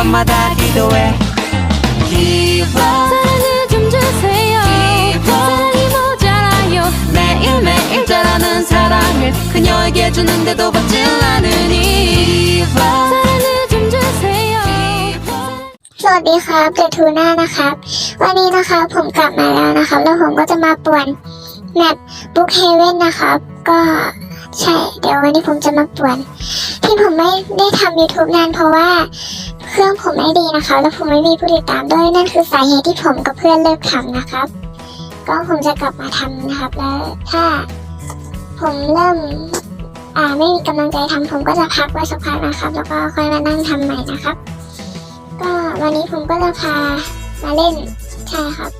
밤마다 기도해 기분 사랑을 좀 주세요 사랑이 모자라요 매일매일 자라는 사랑을 그녀에게 주는데도 받질 않으니 사랑을 좀 주세요 สวัสดีครับเดทูน่านะครับ วันนี้นะครับผมกลับมาแล้วนะครับ แล้วผมก็จะมาป่วนแมปบุ๊กเฮเว่นนะครับ ก็ใช่ เดี๋ยววันนี้ผมจะมาป่วน ที่ผมไม่ได้ทำ YouTube นานเพราะว่า เครื่องผมไม่ดีนะคะ แล้วผมไม่มีผู้ติดตามด้วยนั่นคือสาเหตุที่ผมกับเพื่อนเลิกทำนะครับ ก็ผมจะกลับมาทำนะครับ แล้วถ้าผมเริ่มอ่าไม่มีกำลังใจทำผมก็จะพักไว้สักพักนะครับ แล้วก็ค่อยมานั่งทำใหม่นะครับ ก็วันนี้ผมก็จะพามาเล่นใช่ครับ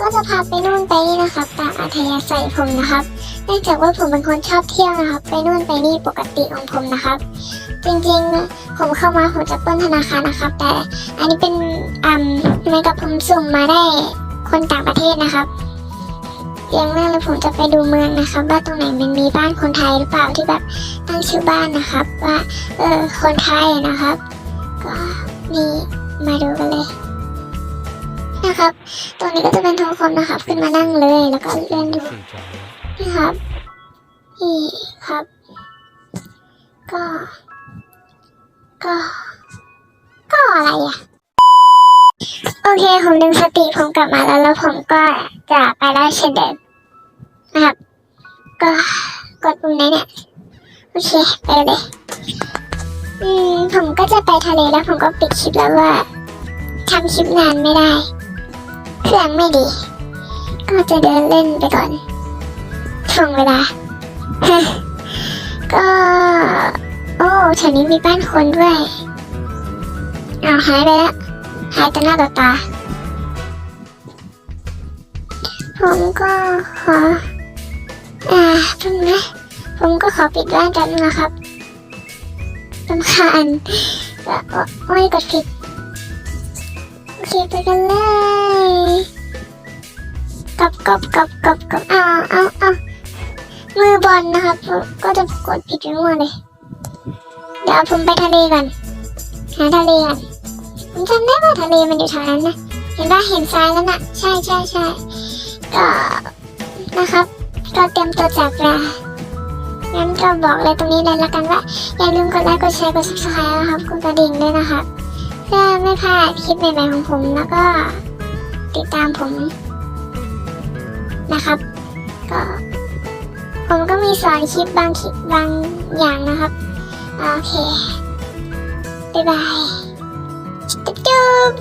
ก็จะพาไปนู่นไปนี่นะครับตาม อัธยาศัยผมนะครับเนื่องจากว่าผมเป็นคนชอบเที่ยวนะครับ ไปนู่นไปนี่ปกติของผมนะครับ จริงๆผมเข้ามาผมจะปล้นธนาคารนะครับ แต่อันนี้เป็นอืมเหมือนกับผมสุ่มมาได้คนต่างประเทศนะครับอย่างแรกเลยผมจะไปดูเมืองนะครับ ว่าตรงไหนมันมีบ้านคนไทยหรือเปล่าที่แบบตั้งชื่อบ้านนะครับ ว่าเออคนไทยนะครับ ก็นี่มาดูกันเลย นะครับตรงนี้ก็จะเป็นทุกคนนะครับ ขึ้นมานั่งเลย แล้วก็เลื่อนดูนี่ครับนี่ครับ ก็ ก็ ก็อะไรอะ โอเค ผมดึงสติผมกลับมาแล้วแล้วผมก็จะไปได้เช่นเดิมนะครับ ก็กดปุ่มไหนเนี่ย โอเค ไปเลยอืมผมก็จะไปทะเลแล้วผมก็ปิดคลิปแล้วว่าทำคลิปนานไม่ได้ เครื่องไม่ดี ก็จะเดินเล่นไปก่อนช่วงเวลา ก็ โอ้แถวนี้มีบ้านคนด้วยเอาหายไปแล้วหายต่หน้าต่อตา ผมก็ขอ อ่าตรงนะผมก็ขอปิดบ้านกันนะครับสำคัญโอ้ยกดผิด โอเคไปกันเลย กบกบกบกบกบเอาเอาเอามือบอลนะครับ ก็จะกดผิดไปหมดเลย เดี๋ยวผมไปทะเลก่อนหาทะเลก่อนผมจำได้ว่าทะเลมันอยู่แถวนั้นนะเห็นว่าเห็นทรายแล้วนะใช่ใช่ใช่ก็นะครับ ก็เตรียมตัวจับปลางั้นก็บอกเลยตรงนี้เลยละกันว่า อย่าลืมกดไลค์กดแชร์กด subscribe นะครับกดกระดิ่งด้วยนะครับเพื่อไม่พลาดคลิปใหม่ๆของผมแล้วก็ ติดตามผมนะครับ ก็ผมก็มีสอนคลิปบางคลิปบางอย่างนะครับ โอเค บ๊ายบายจุ๊บจุ๊บ